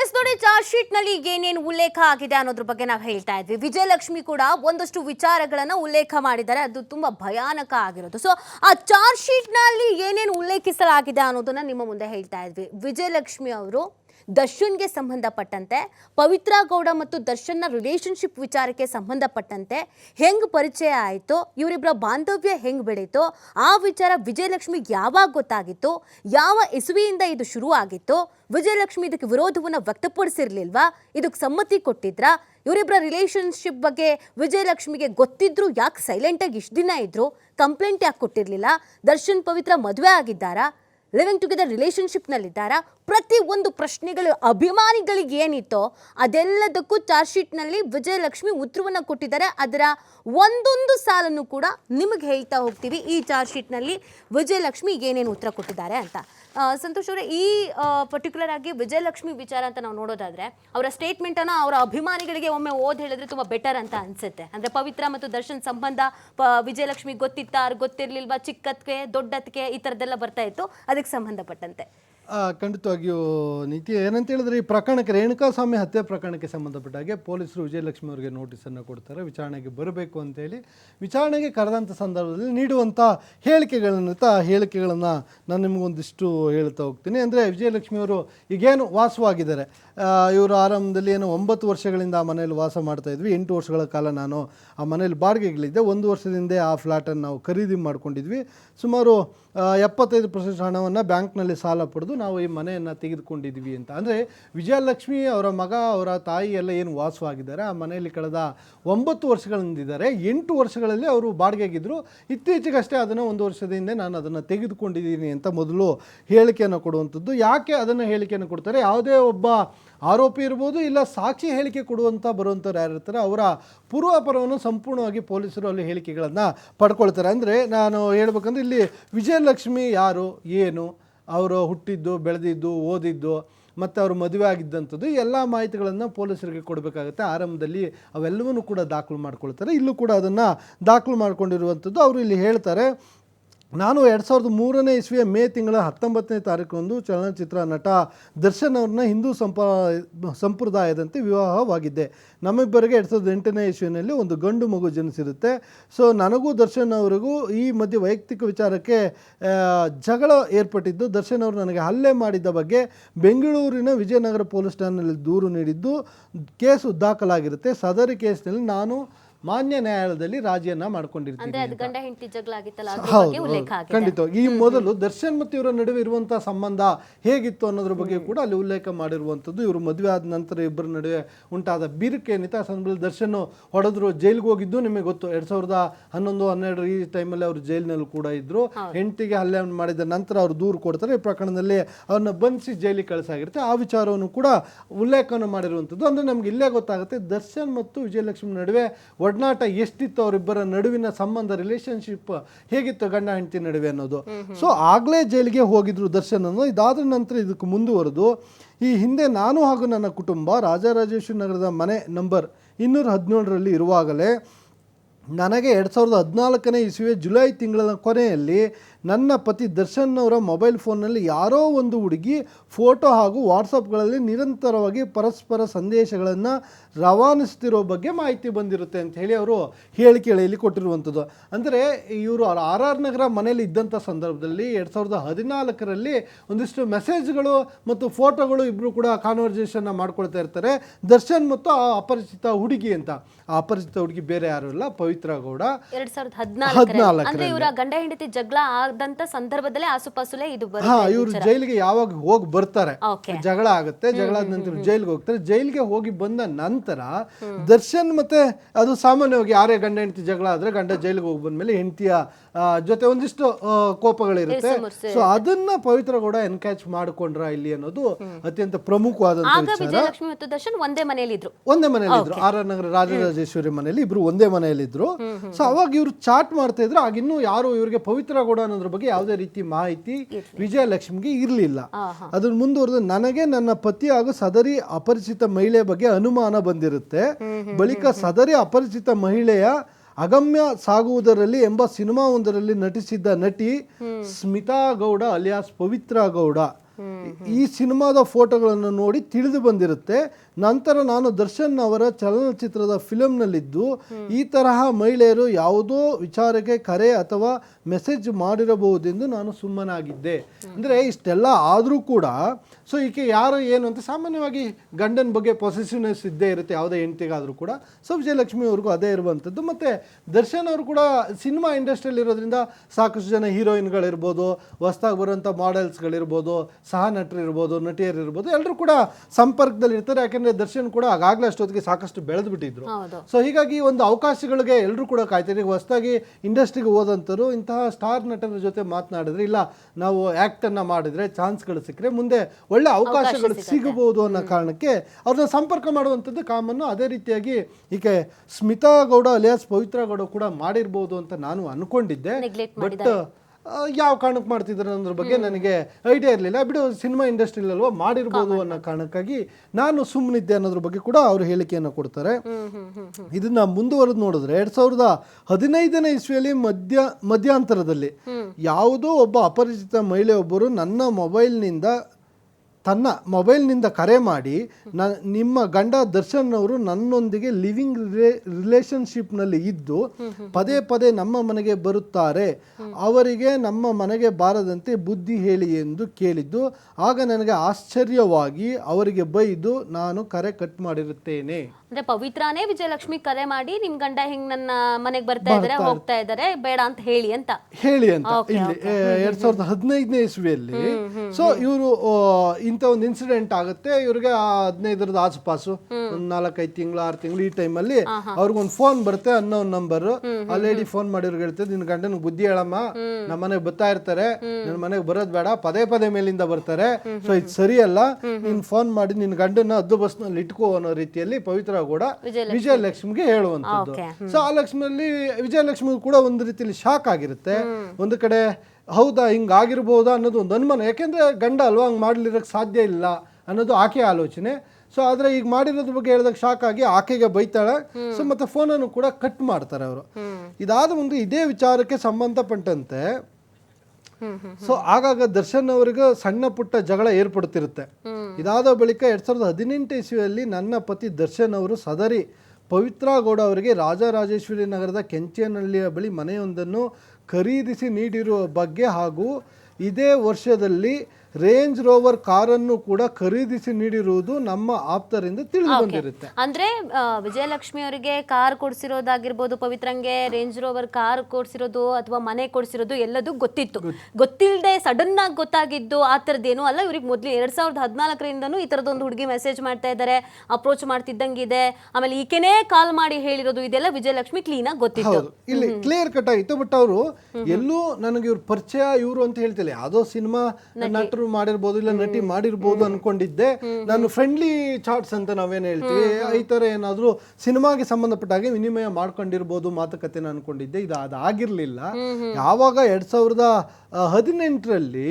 S, ನೋಡಿ charge ಶೀಟ್ನಲ್ಲಿ ಏನೇನು ಉಲ್ಲೇಖ ಆಗಿದೆ ಅನ್ನೋದ್ರ ಬಗ್ಗೆ ನಾವು ಹೇಳ್ತಾ ಇದ್ವಿ. ವಿಜಯಲಕ್ಷ್ಮಿ ಕೂಡ ಒಂದಷ್ಟು ವಿಚಾರಗಳನ್ನ ಉಲ್ಲೇಖ ಮಾಡಿದ್ದಾರೆ. ಅದು ತುಂಬಾ ಭಯಾನಕ ಆಗಿರೋದು. ಸೊ ಆ ಚಾರ್ಜ್ ಶೀಟ್ನಲ್ಲಿ ಏನೇನು ಉಲ್ಲೇಖಿಸಲಾಗಿದೆ ಅನ್ನೋದನ್ನ ನಿಮ್ಮ ಮುಂದೆ ಹೇಳ್ತಾ ಇದ್ವಿ. ವಿಜಯಲಕ್ಷ್ಮಿ ಅವರು ದರ್ಶನ್ಗೆ ಸಂಬಂಧಪಟ್ಟಂತೆ, ಪವಿತ್ರ ಗೌಡ ಮತ್ತು ದರ್ಶನ್ನ ರಿಲೇಶನ್ಶಿಪ್ ವಿಚಾರಕ್ಕೆ ಸಂಬಂಧಪಟ್ಟಂತೆ ಹೆಂಗ್ ಪರಿಚಯ ಆಯಿತು ಇವರಿಬ್ಬರ ಬಾಂಧವ್ಯ ಹೆಂಗ್ ಬೆಳೀತು, ಆ ವಿಚಾರ ವಿಜಯಲಕ್ಷ್ಮಿ ಯಾವಾಗ ಗೊತ್ತಾಗಿತ್ತು, ಯಾವ ಎಸುವಿಯಿಂದ ಇದು ಶುರು ಆಗಿತ್ತು, ವಿಜಯಲಕ್ಷ್ಮಿ ಇದಕ್ಕೆ ವಿರೋಧವನ್ನು ವ್ಯಕ್ತಪಡಿಸಿರ್ಲಿಲ್ವಾ, ಇದಕ್ಕೆ ಸಮ್ಮತಿ ಕೊಟ್ಟಿದ್ರ ಇವರಿಬ್ಬರ ರಿಲೇಶನ್ಶಿಪ್ ಬಗ್ಗೆ ವಿಜಯಲಕ್ಷ್ಮಿಗೆ ಗೊತ್ತಿದ್ರು ಯಾಕೆ ಸೈಲೆಂಟಾಗಿ ಇಷ್ಟು ದಿನ ಇದ್ರು ಕಂಪ್ಲೇಂಟ್ ಯಾಕೆ ಕೊಟ್ಟಿರಲಿಲ್ಲ, ದರ್ಶನ್ ಪವಿತ್ರ ಮದುವೆ ಆಗಿದ್ದಾರಾ ಲಿವಿಂಗ್ ಟುಗೆದರ್ ರಿಲೇಶನ್ಶಿಪ್ನಲ್ಲಿದ್ದಾರಾ ಪ್ರತಿ ಒಂದು ಪ್ರಶ್ನೆಗಳು ಅಭಿಮಾನಿಗಳಿಗೆ ಏನಿತ್ತೋ ಅದೆಲ್ಲದಕ್ಕೂ ಚಾರ್ಜ್ ಶೀಟ್ನಲ್ಲಿ ವಿಜಯಲಕ್ಷ್ಮಿ ಉತ್ತರವನ್ನು ಕೊಟ್ಟಿದ್ದಾರೆ. ಅದರ ಒಂದೊಂದು ಸಾಲನ್ನು ಕೂಡ ನಿಮಗೆ ಹೇಳ್ತಾ ಹೋಗ್ತೀವಿ. ಈ ಚಾರ್ಜ್ ಶೀಟ್ನಲ್ಲಿ ವಿಜಯಲಕ್ಷ್ಮಿ ಏನೇನು ಉತ್ತರ ಕೊಟ್ಟಿದ್ದಾರೆ ಅಂತ. ಸಂತೋಷ್ ಅವರೇ, ಈ ಪರ್ಟಿಕ್ಯುಲರ್ ಆಗಿ ವಿಜಯಲಕ್ಷ್ಮಿ ವಿಚಾರ ಅಂತ ನಾವು ನೋಡೋದಾದರೆ ಅವರ ಸ್ಟೇಟ್ಮೆಂಟನ್ನು ಅವರ ಅಭಿಮಾನಿಗಳಿಗೆ ಒಮ್ಮೆ ಓದ್ ಹೇಳಿದ್ರೆ ತುಂಬ ಬೆಟರ್ ಅಂತ ಅನಿಸುತ್ತೆ. ಅಂದರೆ ಪವಿತ್ರ ಮತ್ತು ದರ್ಶನ್ ಸಂಬಂಧ ಪ, ವಿಜಯಲಕ್ಷ್ಮಿ ಗೊತ್ತಿತ್ತಾ ಅವ್ರು ಗೊತ್ತಿರಲಿಲ್ವಾ ಚಿಕ್ಕತ್ಗೆ ದೊಡ್ಡತ್ಕೆ ಈ ಥರದ್ದೆಲ್ಲ ಬರ್ತಾ ಇತ್ತು. ಅದಕ್ಕೆ ಸಂಬಂಧಪಟ್ಟಂತೆ. ಖಂಡಿತವಾಗಿಯೂ ನೀತಿ. ಏನಂತ ಹೇಳಿದ್ರೆ ಈ ಪ್ರಕರಣಕ್ಕೆ ರೇಣುಕಾಸ್ವಾಮಿ ಹತ್ಯೆ ಪ್ರಕರಣಕ್ಕೆ ಸಂಬಂಧಪಟ್ಟ ಹಾಗೆ ಪೊಲೀಸರು ವಿಜಯಲಕ್ಷ್ಮಿ ಅವರಿಗೆ ನೋಟಿಸನ್ನು ಕೊಡ್ತಾರೆ. ವಿಚಾರಣೆಗೆ ಬರಬೇಕು ಅಂತೇಳಿ ವಿಚಾರಣೆಗೆ ಕರೆದಂಥ ಸಂದರ್ಭದಲ್ಲಿ ನೀಡುವಂಥ ಹೇಳಿಕೆಗಳನ್ನು ಆ ಹೇಳಿಕೆಗಳನ್ನು ನಾನು ನಿಮಗೊಂದಿಷ್ಟು ಹೇಳ್ತಾ ಹೋಗ್ತೀನಿ. ಅಂದರೆ ವಿಜಯಲಕ್ಷ್ಮಿ ಅವರು ಈಗೇನು ವಾಸವಾಗಿದ್ದಾರೆ. ಇವರು ಆರಂಭದಲ್ಲಿ ಏನು ಒಂಬತ್ತು ವರ್ಷಗಳಿಂದ ಆ ಮನೆಯಲ್ಲಿ ವಾಸ ಮಾಡ್ತಾ ಇದ್ವಿ. ಎಂಟು ವರ್ಷಗಳ ಕಾಲ ನಾನು ಆ ಮನೆಯಲ್ಲಿ ಬಾಡಿಗೆಗಳಿದ್ದೆ. ಒಂದು ವರ್ಷದಿಂದ ಆ ಫ್ಲ್ಯಾಟನ್ನು ನಾವು ಖರೀದಿ ಮಾಡ್ಕೊಂಡಿದ್ವಿ. ಸುಮಾರು ಎಪ್ಪತ್ತೈದು ಪರ್ಸೆಂಟ್ ಹಣವನ್ನು ಬ್ಯಾಂಕ್ನಲ್ಲಿ ಸಾಲ ಪಡೆದು ನಾವು ಈ ಮನೆಯನ್ನು ತೆಗೆದುಕೊಂಡಿದ್ವಿ ಅಂತ. ಅಂದರೆ ವಿಜಯಲಕ್ಷ್ಮಿ ಅವರ ಮಗ, ಅವರ ತಾಯಿ ಎಲ್ಲ ಏನು ವಾಸವಾಗಿದ್ದಾರೆ, ಆ ಮನೆಯಲ್ಲಿ ಕಳೆದ ಒಂಬತ್ತು ವರ್ಷಗಳಿಂದಿದ್ದಾರೆ. ಎಂಟು ವರ್ಷಗಳಲ್ಲಿ ಅವರು ಬಾಡಿಗೆಗಿದ್ದರು ಇತ್ತೀಚೆಗಷ್ಟೇ ಅದನ್ನು ಒಂದು ವರ್ಷದ ಹಿಂದೆ ನಾನು ಅದನ್ನು ತೆಗೆದುಕೊಂಡಿದ್ದೀನಿ ಅಂತ ಮೊದಲು ಹೇಳಿಕೆಯನ್ನು ಕೊಡುವಂಥದ್ದು. ಯಾಕೆ ಅದನ್ನು ಹೇಳಿಕೆಯನ್ನು ಕೊಡ್ತಾರೆ? ಯಾವುದೇ ಒಬ್ಬ ಆರೋಪಿ ಇರ್ಬೋದು, ಇಲ್ಲ ಸಾಕ್ಷಿ ಹೇಳಿಕೆ ಕೊಡುವಂಥ ಬರುವಂಥವ್ರು ಯಾರಿರ್ತಾರೆ ಅವರ ಪೂರ್ವಾಪರವನ್ನು ಸಂಪೂರ್ಣವಾಗಿ ಪೊಲೀಸರು ಅಲ್ಲಿ ಹೇಳಿಕೆಗಳನ್ನು ಪಡ್ಕೊಳ್ತಾರೆ. ಅಂದರೆ ನಾನು ಹೇಳ್ಬೇಕಂದ್ರೆ ಇಲ್ಲಿ ವಿಜಯಲಕ್ಷ್ಮಿ ಯಾರು, ಏನು, ಅವರು ಹುಟ್ಟಿದ್ದು, ಬೆಳೆದಿದ್ದು, ಓದಿದ್ದು, ಮತ್ತು ಅವರು ಮದುವೆ ಆಗಿದ್ದಂಥದ್ದು, ಎಲ್ಲ ಮಾಹಿತಿಗಳನ್ನು ಪೊಲೀಸರಿಗೆ ಕೊಡಬೇಕಾಗುತ್ತೆ. ಆರಂಭದಲ್ಲಿ ಅವೆಲ್ಲವನ್ನೂ ಕೂಡ ದಾಖಲು ಮಾಡ್ಕೊಳ್ತಾರೆ. ಇಲ್ಲೂ ಕೂಡ ಅದನ್ನು ದಾಖಲು ಮಾಡ್ಕೊಂಡಿರುವಂಥದ್ದು ಅವರು ಇಲ್ಲಿ ಹೇಳ್ತಾರೆ. ನಾನು ಎರಡು ಸಾವಿರದ ಮೂರನೇ ಇಸ್ವಿಯ ಮೇ ತಿಂಗಳ ಹತ್ತೊಂಬತ್ತನೇ ತಾರೀಕೊಂದು ಚಲನಚಿತ್ರ ನಟ ದರ್ಶನ್ ಅವ್ರನ್ನ ಹಿಂದೂ ಸಂಪ, ಸಂಪ್ರದಾಯದಂತೆ ವಿವಾಹವಾಗಿದ್ದೆ. ನಮ್ಮಿಬ್ಬರಿಗೆ ಎರಡು ಸಾವಿರದ ಎಂಟನೇ ಇಸ್ವಿನಲ್ಲಿ ಒಂದು ಗಂಡು ಮಗು ಜನಿಸಿರುತ್ತೆ. ಸೊ ನನಗೂ ದರ್ಶನ್ ಅವರಿಗೂ ಈ ಮಧ್ಯೆ ವೈಯಕ್ತಿಕ ವಿಚಾರಕ್ಕೆ ಜಗಳ ಏರ್ಪಟ್ಟಿದ್ದು. ದರ್ಶನ್ ಅವರು ನನಗೆ ಹಲ್ಲೆ ಮಾಡಿದ್ದ ಬಗ್ಗೆ ಬೆಂಗಳೂರಿನ ವಿಜಯನಗರ ಪೊಲೀಸ್ ಠಾಣೆಯಲ್ಲಿ ದೂರು ನೀಡಿದ್ದು. ಕೇಸು ದಾಖಲಾಗಿರುತ್ತೆ. ಸದರಿ ಕೇಸ್ನಲ್ಲಿ ನಾನು ಮಾನ್ಯ ನ್ಯಾಯಾಲಯದಲ್ಲಿ ರಾಜಿಯನ್ನ ಮಾಡ್ಕೊಂಡಿರ್ತೀವಿ ಖಂಡಿತ ಅದು ಗಂಡ ಹೆಂಡತಿ ಜಗಳ ಆಗಿತ್ತಲ್ಲ ಅದ್ರ ಬಗ್ಗೆ ಉಲ್ಲೇಖ ಆಗಿದೆ. ಖಂಡಿತವಾಗಿ. ಈ ಮೊದಲು ದರ್ಶನ್ ಮತ್ತು ಇವರ ನಡುವೆ ಇರುವಂತಹ ಸಂಬಂಧ ಹೇಗಿತ್ತು ಅನ್ನೋದ್ರ ಬಗ್ಗೆ ಕೂಡ ಅಲ್ಲಿ ಉಲ್ಲೇಖ ಮಾಡಿರುವಂಥದ್ದು. ಇವರು ಮದುವೆ ಆದ ನಂತರ ಇಬ್ಬರ ನಡುವೆ ಉಂಟಾದ ಬಿರುಕೆ ಏನಿತ್ತು ಆ ಸಂದರ್ಭದಲ್ಲಿ ದರ್ಶನ್ ಹೊಡೆದ್ರು ಜೈಲಿಗೆ ಹೋಗಿದ್ದು ನಿಮಗೆ ಗೊತ್ತು. ಎರಡ್ ಸಾವಿರದ ಹನ್ನೊಂದು ಹನ್ನೆರಡು ಈ ಟೈಮಲ್ಲಿ ಅವರು ಜೈಲಿನಲ್ಲಿ ಕೂಡ ಇದ್ರು. ಹೆಂಡತಿಗೆ ಹಲ್ಲೆ ಮಾಡಿದ ನಂತರ ಅವರು ದೂರು ಕೊಡ್ತಾರೆ. ಈ ಪ್ರಕರಣದಲ್ಲಿ ಅವ್ರನ್ನ ಬಂಧಿಸಿ ಜೈಲಿಗೆ ಕಳಿಸಾಗಿರುತ್ತೆ. ಆ ವಿಚಾರವನ್ನು ಕೂಡ ಉಲ್ಲೇಖವನ್ನು ಮಾಡಿರುವಂಥದ್ದು. ಅಂದ್ರೆ ನಮ್ಗೆ ಇಲ್ಲೇ ಗೊತ್ತಾಗುತ್ತೆ ದರ್ಶನ್ ಮತ್ತು ವಿಜಯಲಕ್ಷ್ಮಿ ನಡುವೆ ಒಡನಾಟ ಎಷ್ಟಿತ್ತು ಅವರಿಬ್ಬರ ನಡುವಿನ ಸಂಬಂಧ ರಿಲೇಶನ್ಶಿಪ್ ಹೇಗಿತ್ತು ಗಂಡ ಹೆಂಡತಿ ನಡುವೆ ಅನ್ನೋದು? ಸೊ ಆಗ್ಲೇ ಜೈಲಿಗೆ ಹೋಗಿದ್ರು ದರ್ಶನ್ ಅನ್ನೋ ಇದಾದ ನಂತರ ಇದಕ್ಕೆ ಮುಂದುವರೆದು ಈ ಹಿಂದೆ ನಾನು ಹಾಗೂ ನನ್ನ ಕುಟುಂಬ ರಾಜರಾಜೇಶ್ವರಿ ನಗರದ ಮನೆ ನಂಬರ್ ಇನ್ನೂರ ಹದಿನೇಳರಲ್ಲಿ ಇರುವಾಗಲೇ ನನಗೆ ಎರಡು ಸಾವಿರದ ಹದಿನಾಲ್ಕನೇ ಇಸುವೆ ಜುಲೈ ತಿಂಗಳ ಕೊನೆಯಲ್ಲಿ ನನ್ನ ಪತಿ ದರ್ಶನ್ ಅವರ ಮೊಬೈಲ್ ಫೋನ್ನಲ್ಲಿ ಯಾರೋ ಒಂದು ಹುಡುಗಿ ಫೋಟೋ ಹಾಗೂ ವಾಟ್ಸಪ್ಗಳಲ್ಲಿ ನಿರಂತರವಾಗಿ ಪರಸ್ಪರ ಸಂದೇಶಗಳನ್ನು ರವಾನಿಸ್ತಿರೋ ಬಗ್ಗೆ ಮಾಹಿತಿ ಬಂದಿರುತ್ತೆ ಅಂತ ಹೇಳಿ ಅವರು ಹೇಳಿಕೆಯಲ್ಲಿ ಕೊಟ್ಟಿರುವಂಥದ್ದು. ಅಂದರೆ ಇವರು ಆರ್ ಆರ್ ನಗರ ಮನೆಯಲ್ಲಿ ಇದ್ದಂಥ ಸಂದರ್ಭದಲ್ಲಿ ಎರಡು ಸಾವಿರದ ಹದಿನಾಲ್ಕರಲ್ಲಿ ಒಂದಿಷ್ಟು ಮೆಸೇಜ್ಗಳು ಮತ್ತು ಫೋಟೋಗಳು ಇಬ್ಬರು ಕೂಡ ಕಾನ್ವರ್ಸೇಷನ್ನ ಮಾಡ್ಕೊಳ್ತಾ ಇರ್ತಾರೆ. ದರ್ಶನ್ ಮತ್ತು ಆ ಅಪರಿಚಿತ ಹುಡುಗಿ ಅಂತ. ಆ ಅಪರಿಚಿತ ಹುಡುಗಿ ಬೇರೆ ಯಾರು ಇಲ್ಲ, ಪವಿತ್ರ ಗೌಡ. ಎರಡ್ ಸಾವಿರದ ಹದಿನಾಲ್ಕು ಹದಿನಾಲ್ಕರಲ್ಲಿ. ಅಂದ್ರೆ ಇವರ ಗಂಡ ಹೆಂಡತಿ ಜಗಳ ಆದಂತ ಸಂದರ್ಭದಲ್ಲೇ ಆಸುಪಾಸುಲೇ ಇದು ಹಾ ಇವರು ಜೈಲಿಗೆ ಯಾವಾಗ ಹೋಗಿ ಬರ್ತಾರೆ. ಜಗಳ ಆಗುತ್ತೆ ಜಗಳ ನಂತರ ಜೈಲಿಗೆ ಹೋಗ್ತಾರೆ. ಜೈಲಿಗೆ ಹೋಗಿ ಬಂದ ನಂತರ ದರ್ಶನ್ ಮತ್ತೆ ಅದು ಸಾಮಾನ್ಯವಾಗಿ ಯಾರೇ ಗಂಡ ಹೆಂಡತಿ ಜಗಳ ಆದ್ರೆ ಗಂಡ ಜೈಲಿಗೆ ಹೋಗಿ ಬಂದ್ಮೇಲೆ ಹೆಂಡತಿಯ ಜೊತೆ ಒಂದಿಷ್ಟು ಕೋಪಗಳಿರುತ್ತೆ. ಸೊ ಅದನ್ನ ಪವಿತ್ರ ಗೌಡ ಎನ್ಕ್ಯಾಚ್ ಮಾಡ್ಕೊಂಡ್ರ ಇಲ್ಲಿ ಅನ್ನೋದು ಅತ್ಯಂತ ಪ್ರಮುಖವಾದಂತ ಆಗ ವಿಜಯಲಕ್ಷ್ಮಿ ಮತ್ತು ದರ್ಶನ್ ಒಂದೇ ಮನೆಯಲ್ಲಿ ಇದ್ರು ಒಂದೇ ಮನೆಯಲ್ಲಿ ಇದ್ರು ಆರ್ ಆರ್ ನಗರ ರಾಜರಾಜೇಶ್ವರಿ ಮನೆಯಲ್ಲಿ ಇಬ್ರು ಒಂದೇ ಮನೆಯಲ್ಲಿ ಇದ್ರು ಸೊ ಅವಾಗ ಇವ್ರು ಚಾಟ್ ಮಾಡ್ತಾ ಇದ್ರು. ಆಗಿನ್ನೂ ಯಾರು ಇವರಿಗೆ ಪವಿತ್ರ ಗೌಡ ಅನ್ನೋದ್ರ ಬಗ್ಗೆ ಯಾವುದೇ ರೀತಿ ಮಾಹಿತಿ ವಿಜಯಲಕ್ಷ್ಮಿಗೆ ಇರಲಿಲ್ಲ. ಅದನ್ನ ಅದ್ರ ಮುಂದುವರೆದು ನನಗೆ ನನ್ನ ಪತಿ ಹಾಗೂ ಸದರಿ ಅಪರಿಚಿತ ಮಹಿಳೆ ಬಗ್ಗೆ ಅನುಮಾನ ಬಂದಿರುತ್ತೆ. ಬಳಿಕ ಸದರಿ ಅಪರಿಚಿತ ಮಹಿಳೆಯ ಅಗಮ್ಯ ಸಾಗುವುದರಲ್ಲಿ ಎಂಬ ಸಿನಿಮಾ ಒಂದರಲ್ಲಿ ನಟಿಸಿದ್ದ ನಟಿ ಸ್ಮಿತಾ ಗೌಡ ಅಲಿಯಾಸ್ ಪವಿತ್ರ ಗೌಡ. ಈ ಸಿನಿಮಾದ ಫೋಟೋಗಳನ್ನು ನೋಡಿ ತಿಳಿದು ಬಂದಿರುತ್ತೆ. ನಂತರ ನಾನು ದರ್ಶನ್ ಅವರ ಚಲನಚಿತ್ರದ ಫಿಲಮ್ನಲ್ಲಿದ್ದು ಈ ತರಹ ಮಹಿಳೆಯರು ಯಾವುದೋ ವಿಚಾರಕ್ಕೆ ಕರೆ ಅಥವಾ ಮೆಸೇಜ್ ಮಾಡಿರಬಹುದೆಂದು ನಾನು ಸುಮ್ಮನಾಗಿದ್ದೆ. ಅಂದರೆ ಇಷ್ಟೆಲ್ಲ ಆದರೂ ಕೂಡ, ಸೊ ಈಕೆ ಯಾರು, ಏನು ಅಂತ ಸಾಮಾನ್ಯವಾಗಿ ಗಂಡನ ಬಗ್ಗೆ ಪಾಸಿಟಿವ್ನೆಸ್ ಇದ್ದೇ ಇರುತ್ತೆ, ಯಾವುದೇ ಹೆಂಡತಿಗಾದರೂ ಕೂಡ. ಸೊ ವಿಜಯಲಕ್ಷ್ಮಿ ಅವ್ರಿಗೂ ಅದೇ ಇರುವಂಥದ್ದು. ಮತ್ತು ದರ್ಶನ್ ಅವರು ಕೂಡ ಸಿನಿಮಾ ಇಂಡಸ್ಟ್ರಿಯಲ್ಲಿ ಇರೋದ್ರಿಂದ ಸಾಕಷ್ಟು ಜನ ಹೀರೋಯಿನ್ಗಳಿರ್ಬೋದು, ಹೊಸ್ದಾಗಿ ಬರುವಂಥ ಮಾಡೆಲ್ಸ್ಗಳಿರ್ಬೋದು ಸಹ ನಟರು ಇರ್ಬೋದು ನಟಿಯರು ಇರ್ಬೋದು ಎಲ್ಲರೂ ಕೂಡ ಸಂಪರ್ಕದಲ್ಲಿ ಇರ್ತಾರೆ ಯಾಕೆಂದರೆ ದರ್ಶನ್ ಕೂಡ ಆಗಾಗಲೇ ಅಷ್ಟೊತ್ತಿಗೆ ಸಾಕಷ್ಟು ಬೆಳೆದು ಬಿಟ್ಟಿದ್ರು. ಸೊ ಹೀಗಾಗಿ ಒಂದು ಅವಕಾಶಗಳಿಗೆ ಎಲ್ಲರೂ ಕೂಡ ಕಾಯ್ತಾರೆ. ಈಗ ಹೊಸದಾಗಿ ಇಂಡಸ್ಟ್ರಿಗೆ ಹೋದಂಥರು ಇಂತಹ ಸ್ಟಾರ್ ನಟರ ಜೊತೆ ಮಾತನಾಡಿದ್ರೆ ಇಲ್ಲ ನಾವು ಆ್ಯಕ್ಟನ್ನು ಮಾಡಿದ್ರೆ ಚಾನ್ಸ್ಗಳು ಸಿಕ್ಕರೆ ಮುಂದೆ ಒಳ್ಳೆ ಅವಕಾಶಗಳು ಸಿಗಬಹುದು ಅನ್ನೋ ಕಾರಣಕ್ಕೆ ಅವ್ರನ್ನ ಸಂಪರ್ಕ ಮಾಡುವಂಥದ್ದು ಕಾಮನ್ನು ಅದೇ ರೀತಿಯಾಗಿ ಈಕೆ ಸ್ಮಿತಾ ಗೌಡ ಅಲಿಯಾಸ್ ಪವಿತ್ರ ಗೌಡ ಕೂಡ ಮಾಡಿರ್ಬೋದು ಅಂತ ನಾನು ಅನ್ಕೊಂಡಿದ್ದೆ. ಬಟ್ ಯಾವ ಕಾರಣಕ್ಕೆ ಮಾಡ್ತಿದ್ರು ಅನ್ನೋದ್ರ ಬಗ್ಗೆ ನನಗೆ ಐಡಿಯಾ ಇರಲಿಲ್ಲ. ಬಿಡು ಸಿನಿಮಾ ಇಂಡಸ್ಟ್ರಿಲಲ್ವ ಮಾಡಿರ್ಬೋದು ಅನ್ನೋ ಕಾರಣಕ್ಕಾಗಿ ನಾನು ಸುಮ್ಮನಿದ್ದೆ ಅನ್ನೋದ್ರ ಬಗ್ಗೆ ಕೂಡ ಅವರು ಹೇಳಿಕೆಯನ್ನು ಕೊಡ್ತಾರೆ. ಇದನ್ನ ಮುಂದುವರೆದು ನೋಡಿದ್ರೆ ಎರಡ್ ಸಾವಿರದ ಹದಿನೈದನೇ ಇಸ್ವಿಯಲ್ಲಿ ಮಧ್ಯ ಮಧ್ಯಂತರದಲ್ಲಿ ಯಾವುದೋ ಒಬ್ಬ ಅಪರಿಚಿತ ಮಹಿಳೆಯೊಬ್ಬರು ನನ್ನ ಮೊಬೈಲ್ನಿಂದ ತನ್ನ ಮೊಬೈಲ್ನಿಂದ ಕರೆ ಮಾಡಿ ನ ನಿಮ್ಮ ಗಂಡ ದರ್ಶನ್ ಅವರು ನನ್ನೊಂದಿಗೆ ಲಿವಿಂಗ್ ರಿಲೇಶನ್ಶಿಪ್ನಲ್ಲಿ ಇದ್ದು ಪದೇ ಪದೇ ನಮ್ಮ ಮನೆಗೆ ಬರುತ್ತಾರೆ. ಅವರಿಗೆ ನಮ್ಮ ಮನೆಗೆ ಬಾರದಂತೆ ಬುದ್ಧಿ ಹೇಳಿ ಎಂದು ಕೇಳಿದ್ದು ಆಗ ನನಗೆ ಆಶ್ಚರ್ಯವಾಗಿ ಅವರಿಗೆ ಬೈದು ನಾನು ಕರೆ ಕಟ್ ಮಾಡಿರುತ್ತೇನೆ. ಅಂದ್ರೆ ಪವಿತ್ರಾನೇ ವಿಜಯಲಕ್ಷ್ಮಿ ಕರೆ ಮಾಡಿ ನಿಮ್ ಗಂಡ ಹೆಂಗ್ ನನ್ನ ಮನೆಗೆ ಬರ್ತಾ ಇದಾರೆ ಹೋಗ್ತಾ ಇದಾರೆ ಬೇಡ ಅಂತ ಹೇಳಿ ಅಂತ? ಹೇಳಿ ಅಂತ. ಇಲ್ಲಿ ಎರಡ್ ಸಾವಿರದ ಹದಿನೈದನೇ ಇಸ್ವಿಯಲ್ಲಿ ಸೊ ಇವರು ಇಂಥ ಒಂದು ಇನ್ಸಿಡೆಂಟ್ ಆಗುತ್ತೆ. ಇವ್ರಿಗೆ ಹದಿನೈದರದ ಆಸುಪಾಸು ಒಂದ್ ನಾಲ್ಕೈದು ತಿಂಗಳು ಆರು ತಿಂಗಳು ಈ ಟೈಮಲ್ಲಿ ಅವ್ರಿಗೊಂದು ಫೋನ್ ಬರುತ್ತೆ ಅನ್ನೋ ನಂಬರ್ ಆ ಲೇಡಿ ಫೋನ್ ಮಾಡಿರ್ಗೆ ಹೇಳ್ತದೆ ನಿನ್ ಗಂಡನ ಬುದ್ಧಿ ಹೇಳಮ್ಮ. ನಮ್ಮ ಮನೆಗೆ ಬರ್ತಾ ಇರ್ತಾರೆ. ನನ್ನ ಮನೆಗೆ ಬರೋದು ಬೇಡ. ಪದೇ ಪದೇ ಮೇಲಿಂದ ಬರ್ತಾರೆ. ಸೊ ಇದು ಸರಿಯಲ್ಲ. ನೀನ್ ಫೋನ್ ಮಾಡಿ ನಿನ್ ಗಂಡನ ಹದ್ದು ಬಸ್ನಲ್ಲಿ ಇಟ್ಕೋ ಅನ್ನೋ ರೀತಿಯಲ್ಲಿ ಪವಿತ್ರ ಕೂಡ ವಿಜಯಲಕ್ಷ್ಮಿಗೆ ಹೇಳುವಂಥದ್ದು. Okay. ಸೊ ಆ ಲಕ್ಷ್ಮಿಯಲ್ಲಿ ವಿಜಯಲಕ್ಷ್ಮಿ ಕೂಡ ಒಂದು ರೀತಿಯಲ್ಲಿ ಶಾಕ್ ಆಗಿರುತ್ತೆ. ಒಂದು ಕಡೆ ಹೌದಾ ಹಿಂಗಾಗಿರ್ಬೋದಾ ಅನ್ನೋದು ಒಂದು ಅನುಮಾನ. ಯಾಕೆಂದರೆ ಗಂಡ ಅಲ್ವಾ ಹಂಗೆ ಮಾಡಲಿರೋಕ್ಕೆ ಸಾಧ್ಯ ಇಲ್ಲ ಅನ್ನೋದು ಆಕೆ ಆಲೋಚನೆ. ಸೊ ಆದರೆ ಈಗ ಮಾಡಿರೋದ್ರ ಬಗ್ಗೆ ಹೇಳಿದಾಗ ಶಾಕ್ ಆಗಿ ಆಕೆಗೆ ಬೈತಾಳೆ. ಸೊ ಮತ್ತೆ ಫೋನನ್ನು ಕೂಡ ಕಟ್ ಮಾಡ್ತಾರೆ ಅವರು. ಇದಾದ ಮುಂದೆ ಇದೇ ವಿಚಾರಕ್ಕೆ ಸಂಬಂಧಪಟ್ಟಂತೆ ಸೊ ಆಗಾಗ ದರ್ಶನ್ ಅವರಿಗೆ ಸಣ್ಣ ಪುಟ್ಟ ಜಗಳ ಏರ್ಪಡುತ್ತಿರುತ್ತೆ ಇದಾದ ಬಳಿಕ ಎರಡ್ ಸಾವಿರದ ಹದಿನೆಂಟು ಇಸ್ವಿಯಲ್ಲಿ ನನ್ನ ಪತಿ ದರ್ಶನ್ ಅವರು ಸದರಿ ಪವಿತ್ರ ಗೌಡ ಅವರಿಗೆ ರಾಜರಾಜೇಶ್ವರಿ ನಗರದ ಕೆಂಚೇನಹಳ್ಳಿಯ ಬಳಿ ಮನೆಯೊಂದನ್ನು ಖರೀದಿಸಿ ನೀಡಿರುವ ಬಗ್ಗೆ ಹಾಗೂ ಇದೇ ವರ್ಷದಲ್ಲಿ ರೇಂಜ್ ರೋವರ್ ಕಾರನ್ನು ಕೂಡ ಖರೀದಿಸಿ ನೀಡಿರುವುದು ನಮ್ಮ ಆಪ್ತರಿಂದ ತಿಳಿದು ಬಂದಿರುತ್ತೆ ಅಂದ್ರೆ ವಿಜಯಲಕ್ಷ್ಮಿ ಅವರಿಗೆ ಕಾರ್ ಕೊಡಿಸಿರೋದಾಗಿರ್ಬೋದು ಪವಿತ್ರಂಗೆ ರೇಂಜ್ ರೋವರ್ ಕಾರ್ ಕೊಡ್ಸಿರೋದು ಅಥವಾ ಮನೆ ಕೊಡ್ಸಿರೋದು ಎಲ್ಲದು ಗೊತ್ತಿತ್ತು. ಗೊತ್ತಿಲ್ಲದೆ ಸಡನ್ ಆಗಿ ಗೊತ್ತಾಗಿದ್ದು ಆ ಥರದ್ದೇನು ಅಲ್ಲ ಇವ್ರಿಗೆ ಮೊದಲು ಎರಡ್ ಸಾವಿರದ ಹದಿನಾಲ್ಕರಿಂದನೂ ಈ ಥರದೊಂದು ಹುಡುಗಿ ಮೆಸೇಜ್ ಮಾಡ್ತಾ ಇದ್ದಾರೆ ಅಪ್ರೋಚ್ ಮಾಡ್ತಿದ್ದಂಗಿದೆ. ಆಮೇಲೆ ಈಕೆನೇ ಕಾಲ್ ಮಾಡಿ ಹೇಳಿರೋದು ಇದೆಲ್ಲ ವಿಜಯಲಕ್ಷ್ಮಿ ಕ್ಲೀನ್ ಆಗಿ ಗೊತ್ತಿತ್ತು. ಇಲ್ಲಿ ಕ್ಲಿಯರ್ ಕಟ್ ಆಯ್ತು ಬಟ್ ಅವರು ಎಲ್ಲೂ ನನಗೆ ಇವ್ರ ಪರಿಚಯ ಇವರು ಅಂತ ಹೇಳ್ತಿಲ್ಲ. ಯಾವುದೋ ಸಿನಿಮಾ ನಟರು ಮಾಡಿರ್ಬೋದು ಇಲ್ಲ ನಟಿ ಮಾಡಿರ್ಬೋದು ಅನ್ಕೊಂಡಿದ್ದೆ. ನಾನು ಫ್ರೆಂಡ್ಲಿ ಚಾಟ್ಸ್ ಅಂತ ನಾವೇನ್ ಹೇಳ್ತೀವಿ ಈ ತರ ಏನಾದ್ರು ಸಿನಿಮಾಗೆ ಸಂಬಂಧಪಟ್ಟ ಹಾಗೆ ವಿನಿಮಯ ಮಾಡ್ಕೊಂಡಿರ್ಬೋದು ಮಾತುಕತೆನ ಅನ್ಕೊಂಡಿದ್ದೆ. ಇದು ಅದಾಗಿರ್ಲಿಲ್ಲ ಯಾವಾಗ ಎರಡ್ ಸಾವಿರದ ಹದಿನೆಂಟರಲ್ಲಿ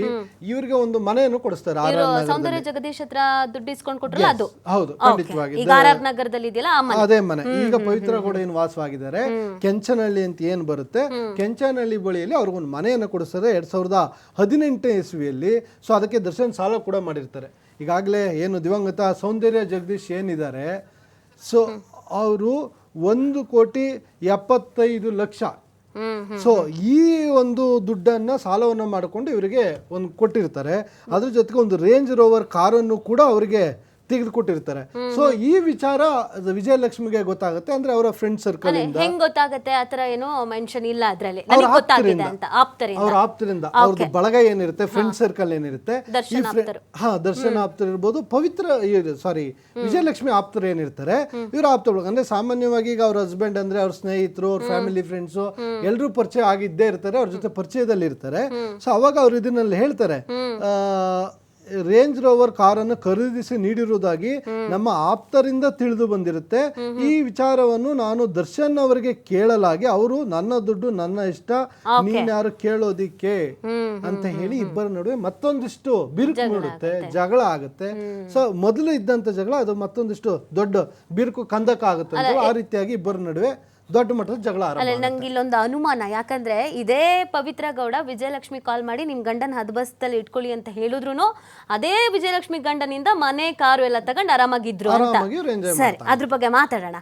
ಇವ್ರಿಗೆ ಒಂದು ಮನೆಯನ್ನು ಕೊಡಿಸ್ತಾರೆ ಆರ್ ಆರ್ ಸೌಂದರ್ಯ ಜಗದೀಶ್ ಹತ್ರ ದುಡ್ಡು ಇಸ್ಕೊಂಡು ಕೊಟ್ರಲ್ಲ ಅದು? ಹೌದು ಖಂಡಿತವಾಗಿ ಈಗ ಆರ್ ಆರ್ ನಗರದಲ್ಲಿ ಇದೆಯಲ್ಲ ಆ ಮನೆ? ಅದೇ ಮನೆ. ಈಗ ಪವಿತ್ರ ಕೂಡ ಏನು ವಾಸವಾಗಿದ್ದಾರೆ. ಕೆಂಚನಹಳ್ಳಿ ಅಂತ ಏನ್ ಬರುತ್ತೆ? ಕೆಂಚನಹಳ್ಳಿ ಬಳಿಯಲ್ಲಿ ಅವ್ರಿಗೊಂದು ಮನೆಯನ್ನು ಕೊಡಿಸ್ತಾರೆ ಎರಡ್ ಸಾವಿರದ ಹದಿನೆಂಟನೇ ಇಸ್ವಿಯಲ್ಲಿ. ಸೊ ಅದಕ್ಕೆ ದರ್ಶನ್ ಸಾಲ ಕೂಡ ಮಾಡಿರ್ತಾರೆ. ಈಗಾಗಲೇ ಏನು ದಿವಂಗತ ಸೌಂದರ್ಯ ಜಗದೀಶ್ ಏನಿದ್ದಾರೆ, ಸೊ ಅವರು ಒಂದು ಕೋಟಿ ಎಪ್ಪತ್ತೈದು ಲಕ್ಷ. ಸೊ ಈ ಒಂದು ದುಡ್ಡನ್ನ ಸಾಲವನ್ನು ಮಾಡಿಕೊಂಡು ಇವರಿಗೆ ಒಂದು ಕೊಟ್ಟಿರ್ತಾರೆ. ಅದ್ರ ಜೊತೆಗೆ ಒಂದು ರೇಂಜ್ ರೋವರ್ ಕಾರನ್ನು ಕೂಡ ಅವರಿಗೆ ತೆಗೆದುಕೊಟ್ಟಿರ್ತಾರೆ. ಸೊ ಈ ವಿಚಾರ ವಿಜಯಲಕ್ಷ್ಮಿಗೆ ಗೊತ್ತಾಗುತ್ತೆ. ಅಂದ್ರೆ ಅವರ ಫ್ರೆಂಡ್ ಸರ್ಕಲ್ ಇಂದ ಹೆಂಗ್ ಗೊತ್ತಾಗತ್ತೆ? ಆತರ ಏನೋ ಮೆನ್ಷನ್ ಇಲ್ಲ ಅದ್ರಲ್ಲಿ. ಅವ್ರ ಆಪ್ತರಿಂದ. ಅವ್ರ ಆಪ್ತರಿಂದ. ಅವ್ರದ್ದು ಬಳಗ ಏನಿರುತ್ತೆ ಫ್ರೆಂಡ್ ಸರ್ಕಲ್ ಏನಿರುತ್ತೆ ಹಾ ದರ್ಶನ ಆಪ್ತರು ಇರ್ಬೋದು ಪವಿತ್ರ ಸಾರಿ ವಿಜಯಲಕ್ಷ್ಮಿ ಆಪ್ತರು ಏನಿರ್ತಾರೆ ಇವ್ರ ಆಪ್ತ ಬಳಗ ಅಂದ್ರೆ ಸಾಮಾನ್ಯವಾಗಿ ಈಗ ಅವ್ರ ಹಸ್ಬೆಂಡ್ ಅಂದ್ರೆ ಅವ್ರ ಸ್ನೇಹಿತರು ಅವ್ರ ಫ್ಯಾಮಿಲಿ ಫ್ರೆಂಡ್ಸ್ ಎಲ್ಲರೂ ಪರಿಚಯ ಆಗಿದ್ದೇ ಇರ್ತಾರೆ ಅವ್ರ ಜೊತೆ ಪರಿಚಯದಲ್ಲಿ ಇರ್ತಾರೆ. ಸೊ ಅವಾಗ ಅವ್ರು ಇದನ್ನಲ್ಲಿ ಹೇಳ್ತಾರೆ. ಆ, ರೇಂಜ್ ರೋವರ್ ಕಾರನ್ನು ಖರೀದಿಸಿ ನೀಡಿರುವುದಾಗಿ ನಮ್ಮ ಆಪ್ತರಿಂದ ತಿಳಿದು ಬಂದಿರುತ್ತೆ. ಈ ವಿಚಾರವನ್ನು ನಾನು ದರ್ಶನ್ ಅವರಿಗೆ ಕೇಳಲಾಗಿ ಅವರು ನನ್ನ ದುಡ್ಡು ನನ್ನ ಇಷ್ಟ ನೀನ್ಯಾರು ಕೇಳೋದಿಕ್ಕೆ ಅಂತ ಹೇಳಿ ಇಬ್ಬರ ನಡುವೆ ಮತ್ತೊಂದಿಷ್ಟು ಬಿರುಕು ಮೂಡುತ್ತೆ ಜಗಳ ಆಗುತ್ತೆ. ಸೊ ಮೊದಲು ಇದ್ದಂತ ಜಗಳ ಅದು ಮತ್ತೊಂದಿಷ್ಟು ದೊಡ್ಡ ಬಿರುಕು ಕಂದಕ ಆಗುತ್ತೆ ಆ ರೀತಿಯಾಗಿ ಇಬ್ಬರ ನಡುವೆ ದೊಡ್ಡ ಮಟ್ಟದ ಜಗಳ ಆರಂಭ ನಂಗೆ ಇಲ್ಲೊಂದು ಅನುಮಾನ. ಯಾಕಂದ್ರೆ ಇದೇ ಪವಿತ್ರ ಗೌಡ ವಿಜಯಲಕ್ಷ್ಮಿ ಕಾಲ್ ಮಾಡಿ ನಿಮ್ ಗಂಡನ ಹದಬಸ್ತಲ್ಲಿ ಇಟ್ಕೊಳ್ಳಿ ಅಂತ ಹೇಳಿದ್ರು ಅದೇ ವಿಜಯಲಕ್ಷ್ಮಿ ಗಂಡನಿಂದ ಮನೆ ಕಾರು ಎಲ್ಲ ತಗೊಂಡು ಆರಾಮಾಗಿದ್ರು ಅಂತ. ಆರಾಮಾಗಿ ಇವ್ರು enjoy ಸರಿ ಅದ್ರ ಬಗ್ಗೆ ಮಾತಾಡೋಣ.